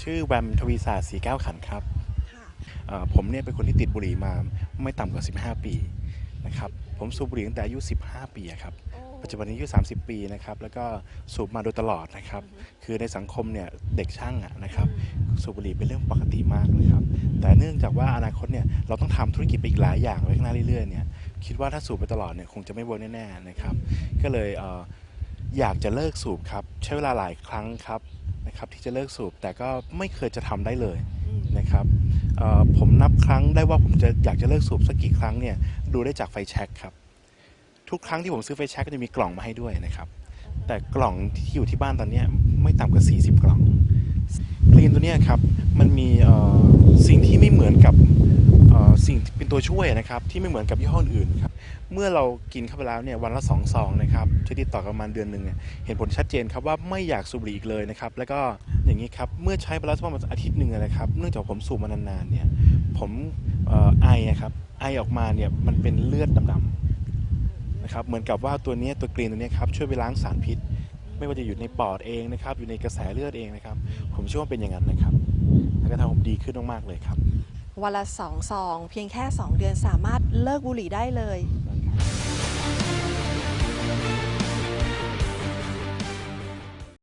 ชื่อแวมทวีศาสตร์สีแก้วขันธ์ครับค่ะเอ่อผมเนี่ยเป็นคนที่ติดบุหรี่มาไม่ต่ำกว่า 15 ปีนะครับผมสูบบุหรี่ตั้งแต่อายุ 15 ปีอะครับโอ้ปัจจุบันนี้อายุ 30 ปีนะครับแล้วก็สูบมาโดยตลอดนะครับคือในสังคมเนี่ยเด็กช่างอะนะครับสูบบุหรี่เป็นเรื่องปกติมากเลยครับแต่เนื่องจากว่าอนาคตเนี่ยเราต้องทำธุรกิจไปอีกหลายอย่างไว้ข้างหน้าเรื่อยๆเนี่ยคิดว่าถ้าสูบไปตลอดเนี่ยคงจะไม่เวิร์กแน่ๆนะครับก็เลยเอ่ออยากจะเลิกสูบครับ ใช้เวลาหลายครั้งครับนะครับ ที่จะเลิกสูบแต่ก็ไม่เคยจะทำได้เลยอืมนะครับเอ่อผมนับครั้งได้ว่าผมจะอยากจะเลิกสูบสักกี่ครั้งเนี่ยดูได้จากไฟแช็กครับ ทุกครั้งที่ผมซื้อไฟแช็กก็จะมีกล่องมาให้ด้วยนะครับ แต่กล่องที่อยู่ที่บ้านตอนเนี้ยไม่ต่ำกว่า 40 กล่องคลีนตัวเนี้ยครับมันมีเอ่อสิ่งที่ไม่เหมือนกับเอ่อสิ่งที่เป็น ตัวช่วยนะครับที่ไม่เหมือนกับยี่ห้ออื่นครับเมื่อเรากินเข้าไปแล้วเนี่ยวันละสองซองนะครับใช้ติดต่อกันประมาณเดือนหนึ่งเนี่ยเห็นผลชัดเจนครับว่าไม่อยากสูบบุหรี่อีกเลยนะครับแล้วก็อย่างนี้ครับเมื่อใช้ไปแล้วสักประมาณอาทิตย์หนึ่งนะครับเนื่องจากผมสูบมานานๆเนี่ยผมเอ่อไออะครับไอออกมาเนี่ยมันเป็นเลือดดำๆนะครับเหมือนกับว่าตัวนี้ตัวกรีนตัวนี้ครับช่วยไปล้างสารพิษ ไม่ว่าจะอยู่ในปอดเองนะครับอยู่ในกระแสเลือดเองนะครับผมเชื่อว่าเป็นอย่างนั้นนะครับแล้วก็ทำผมดีขึ้นมากๆเลยครับ วันละสองซอง เพียงแค่ 2 เดือนสามารถเลิกบุหรี่ได้เลย